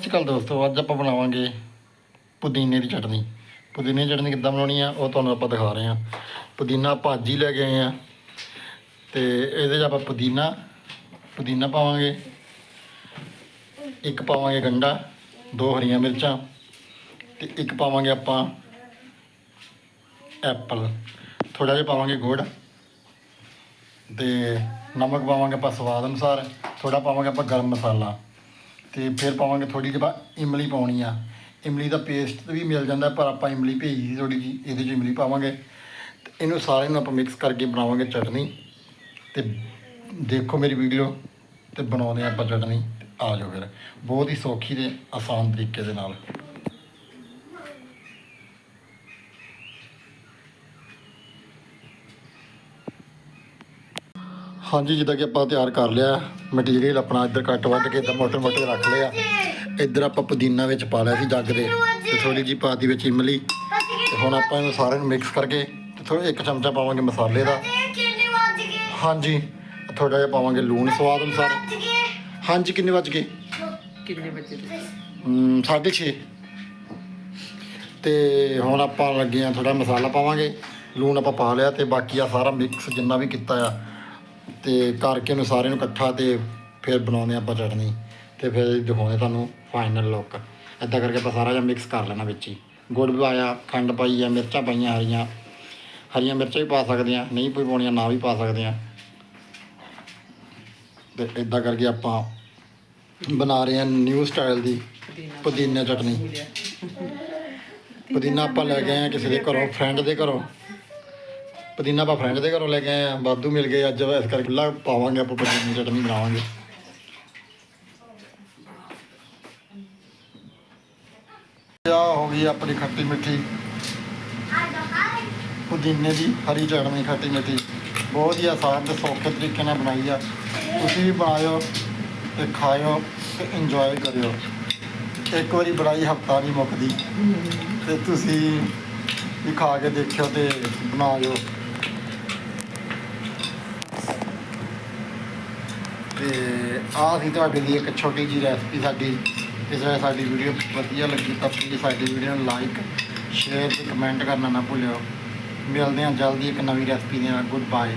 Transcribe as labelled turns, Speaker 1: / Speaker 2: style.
Speaker 1: ਸਤਿ ਸ਼੍ਰੀ ਅਕਾਲ ਦੋਸਤੋ, ਅੱਜ ਆਪਾਂ ਬਣਾਵਾਂਗੇ ਪੁਦੀਨੇ ਦੀ ਚਟਨੀ। ਪੁਦੀਨੇ ਦੀ ਚਟਨੀ ਕਿੱਦਾਂ ਬਣਾਉਣੀ ਆ, ਉਹ ਤੁਹਾਨੂੰ ਆਪਾਂ ਦਿਖਾ ਰਹੇ ਹਾਂ। ਪੁਦੀਨਾ ਭਾਜੀ ਲੈ ਕੇ ਆਏ ਆ, ਤੇ ਇਹਦੇ 'ਚ ਆਪਾਂ ਪੁਦੀਨਾ ਪੁਦੀਨਾ ਪਾਵਾਂਗੇ। ਇੱਕ ਪਾਵਾਂਗੇ ਗੰਡਾ, ਦੋ ਹਰੀਆਂ ਮਿਰਚਾਂ, ਤੇ ਇੱਕ ਪਾਵਾਂਗੇ ਆਪਾਂ ਐਪਲ। ਥੋੜਾ ਜਿਹਾ ਪਾਵਾਂਗੇ ਗੁੜ, ਤੇ ਨਮਕ ਪਾਵਾਂਗੇ ਆਪਾਂ ਸਵਾਦ ਅਨੁਸਾਰ ਥੋੜਾ ਪਾਵਾਂਗੇ ਆਪਾਂ ਗਰਮ ਮਸਾਲਾ। ਤੇ ਫਿਰ ਪਾਵਾਂਗੇ ਥੋੜੀ ਜਿਹੀ ਆਪਾਂ ਇਮਲੀ ਪਾਉਣੀ ਆ। ਇਮਲੀ ਦਾ ਪੇਸਟ ਵੀ ਮਿਲ ਜਾਂਦਾ, ਪਰ ਆਪਾਂ ਇਮਲੀ ਭੇਜੀ ਥੋੜੀ ਜੀ ਇਹਦੇ 'ਚ ਇਮਲੀ ਪਾਵਾਂਗੇ। ਤੇ ਇਹਨੂੰ ਸਾਰੇ ਨੂੰ ਆਪਾਂ ਮਿਕਸ ਕਰਕੇ ਬਣਾਵਾਂਗੇ ਚਟਨੀ। ਤੇ ਦੇਖੋ ਮੇਰੀ ਵੀਡੀਓ, ਤੇ ਬਣਾਉਂਦੇ ਹਾਂ ਆਪਾਂ ਚਟਨੀ, ਤੇ ਆ ਜਾਓ ਫਿਰ। ਬਹੁਤ ਹੀ ਸੌਖੀ ਤੇ ਆਸਾਨ ਤਰੀਕੇ ਦੇ ਨਾਲ। ਹਾਂਜੀ ਜਿੱਦਾਂ ਕਿ ਆਪਾਂ ਤਿਆਰ ਕਰ ਲਿਆ ਮਟੀਰੀਅਲ ਆਪਣਾ ਇੱਧਰ ਕੱਟ ਵੱਢ ਕੇ ਇੱਦਾਂ ਮੋਟੇ ਮੋਟੇ ਰੱਖ ਲਿਆ। ਇੱਧਰ ਆਪਾਂ ਪੁਦੀਨਾ ਵਿੱਚ ਪਾ ਲਿਆ ਸੀ ਜੱਗ ਦੇ ਤੇ ਥੋੜੀ ਜਿਹੀ ਪਾਤੀ ਵਿੱਚ ਇਮਲੀ। ਤੇ ਹੁਣ ਆਪਾਂ ਇਹਨੂੰ ਸਾਰੇ ਨੂੰ ਮਿਕਸ ਕਰਕੇ ਤੇ ਥੋੜਾ ਇੱਕ ਚਮਚਾ ਪਾਵਾਂਗੇ ਮਸਾਲੇ ਦਾ। ਹਾਂਜੀ ਥੋੜਾ ਜਿਹਾ ਪਾਵਾਂਗੇ ਲੂਣ ਸਵਾਦ ਅਨੁਸਾਰ। ਹਾਂਜੀ ਕਿੰਨੇ ਵੱਜ ਗਏ?
Speaker 2: ਕਿੰਨੇ ਤੁਸੀਂ
Speaker 1: ਹਮ, ਸਾਢੇ ਛੇ। ਤੇ ਹੁਣ ਆਪਾਂ ਲੱਗੇ ਆ ਥੋੜਾ ਮਸਾਲਾ ਪਾਵਾਂਗੇ। ਲੂਣ ਆਪਾਂ ਪਾ ਲਿਆ ਤੇ ਬਾਕੀ ਆ ਸਾਰਾ ਮਿਕਸ ਜਿੰਨਾ ਵੀ ਕੀਤਾ ਆ। ਤੇ ਕਰਕੇ ਨੂੰ ਸਾਰੇ ਨੂੰ ਇਕੱਠਾ ਤੇ ਫਿਰ ਬਣਾਉਂਦੇ ਆਪਾਂ ਚਟਨੀ ਤੇ ਫਿਰ ਦਿਖਾਉਂਦੇ ਤੁਹਾਨੂੰ ਫਾਈਨਲ ਲੁੱਕ ਏਦਾਂ ਕਰਕੇ ਆਪਾਂ ਸਾਰਾ ਜਿਹਾ ਮਿਕਸ ਕਰ ਲੈਣਾ ਵਿੱਚ ਹੀ। ਗੁੜ ਵੀ ਪਾਇਆ ਖੰਡ ਪਾਈ ਆ ਮਿਰਚਾਂ ਪਾਈਆਂ ਹਰੀਆਂ। ਹਰੀਆਂ ਮਿਰਚਾਂ ਵੀ ਪਾ ਸਕਦੇ ਆ ਨਹੀਂ ਕੋਈ ਪਾਉਣੀਆਂ ਨਾ ਵੀ ਪਾ ਸਕਦੇ ਆ ਤੇ ਏਦਾਂ ਕਰਕੇ ਆਪਾਂ ਬਣਾ ਰਹੇ ਆ ਨਿਊ ਸਟਾਈਲ ਦੀ ਪੁਦੀਨਾ ਚਟਨੀ। ਪੁਦੀਨਾ ਆਪਾਂ ਲੈ ਕੇ ਆਏ ਆ ਕਿਸੇ ਦੇ ਘਰੋਂ ਫਰੈਂਡ ਦੇ ਘਰੋਂ। ਪੁਦੀਨਾ ਆਪਾਂ ਫਰੈਂਡ ਦੇ ਘਰੋਂ ਲੈ ਕੇ ਆਏ ਆ, ਵਾਧੂ ਮਿਲ ਗਏ ਅੱਜ, ਇਸ ਕਰਕੇ ਖੁੱਲਾ ਪਾਵਾਂਗੇ ਆਪਾਂ ਪੁਦੀਨੇ ਦੀ ਚਟਨੀ ਬਣਾਵਾਂਗੇ। ਆ ਹੋ ਗਈ ਆਪਣੀ ਖੱਟੀ ਮਿੱਠੀ। ਪੁਦੀਨੇ ਦੀ ਹਰੀ ਚਟਨੀ, ਖੱਟੀ ਮਿੱਠੀ। ਬਹੁਤ ਹੀ ਆਸਾਨ ਤੇ ਸੌਖੇ ਤਰੀਕੇ ਨਾਲ ਬਣਾਈ ਆ। ਤੁਸੀਂ ਵੀ ਬਣਾਇਓ ਤੇ ਖਾਇਓ ਤੇ ਇੰਜੋਏ ਕਰਿਓ। ਇੱਕ ਵਾਰੀ ਬਣਾਈ ਹਫਤਾ ਨਹੀਂ ਮੁੱਕਦੀ। ਤੇ ਤੁਸੀਂ ਵੀ ਖਾ ਕੇ ਦੇਖਿਓ ਤੇ ਬਣਾਇਓ। ਤੇ ਆਹ ਸੀ ਤੁਹਾਡੇ ਲਈ ਇੱਕ ਛੋਟੀ ਜੀ ਰੈਸਪੀ ਸਾਡੀ, ਇਸ ਵੇਲੇ ਸਾਡੀ ਵੀਡੀਓ ਵਧੀਆ ਲੱਗੀ ਤਾਂ ਪਲੀਜ਼ ਸਾਡੀ ਵੀਡੀਓ ਨੂੰ ਲਾਈਕ ਸ਼ੇਅਰ ਤੇ ਕਮੈਂਟ ਕਰਨਾ ਨਾ ਭੁੱਲਿਓ। ਮਿਲਦੇ ਹਾਂ ਜਲਦੀ ਇੱਕ ਨਵੀਂ ਰੈਸਪੀ ਦੇ ਨਾਲ। Good bye